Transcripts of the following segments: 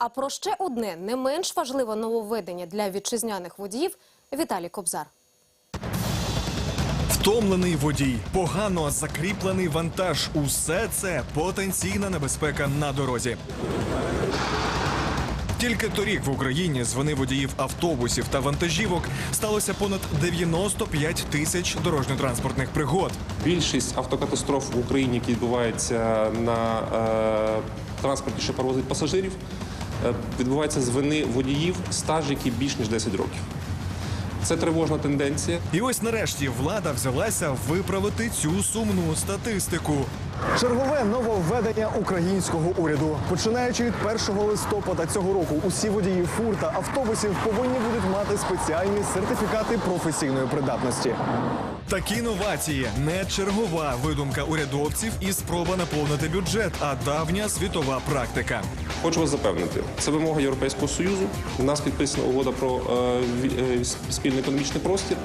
А про ще одне не менш важливе нововведення для вітчизняних водіїв Віталій Кобзар. Втомлений водій, погано закріплений вантаж. Усе це потенційна небезпека на дорозі. Тільки торік в Україні з вини водіїв автобусів та вантажівок сталося понад 95 тисяч дорожньо-транспортних пригод. Більшість автокатастроф в Україні, які відбуваються на е, транспорті, що перевозить пасажирів, відбувається з вини водіїв, стаж, який більш ніж 10 років. Це тривожна тенденція. І ось нарешті влада взялася виправити цю сумну статистику. Чергове нововведення українського уряду. Починаючи від 1 листопада цього року, усі водії фур та автобусів повинні будуть мати спеціальні сертифікати професійної придатності. Такі новації не чергова видумка урядовців і спроба наповнити бюджет, а давня світова практика. Хочу вас запевнити, це вимога Європейського Союзу. У нас підписана угода про е, е, спільний економічний простір.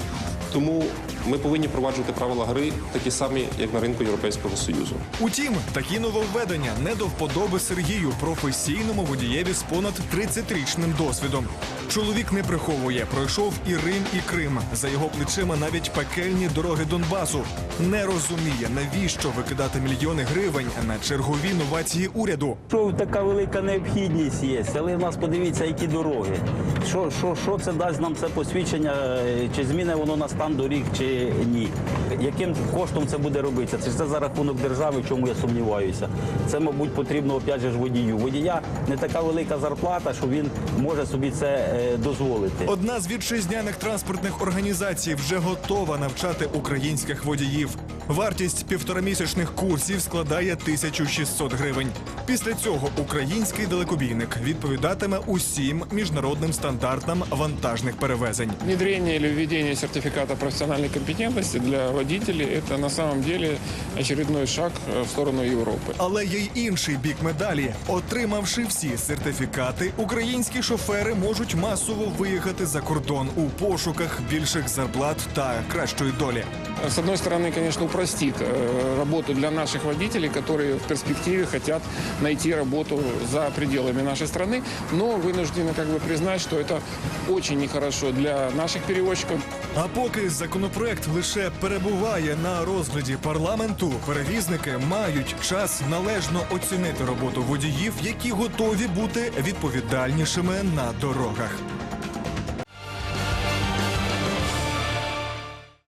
Тому ми повинні впроваджувати правила гри такі самі, як на ринку Європейського Союзу. Утім, такі нововведення не до вподоби Сергію, професійному водієві з понад 30-річним досвідом. Чоловік не приховує, пройшов і Рим, і Крим. За його плечима навіть пекельні дороги Донбасу. Не розуміє, навіщо викидати мільйони гривень на чергові новації уряду. Що така велика необхідність є, але в нас подивіться, які дороги. Що, що, що це дасть нам це посвідчення, е, чи зміни воно на стан доріг, чи ні? Яким коштом це буде робитися? Чи це за рахунок держави, в чому я сумніваюся? Це, мабуть, потрібно опять же ж водію. Водія не така велика зарплата, що він може собі це е, дозволити. Одна з вітчизняних транспортних організацій вже готова навчати українських водіїв. Вартість півторамісячних курсів складає 1600 гривень. Після цього український далекобійник відповідатиме усім міжнародним стандартам вантажних перевезень. Внедрение или введение сертификата профессиональной компетентности для водителей – это на самом деле очередной шаг э, в сторону Европы. Але є й інший бік медалі. Отримавши всі сертифікати, українські шофери можуть масово виїхати за кордон у пошуках більших зарплат та кращої долі. С одной стороны, конечно, упростит э, работу для наших водителей, которые в перспективе хотят найти работу за пределами нашей страны, но вынуждены как бы признать, что это очень нехорошо для наших перевозчиков, А поки законопроект лише перебуває на розгляді парламенту, перевізники мають час належно оцінити роботу водіїв, які готові бути відповідальнішими на дорогах.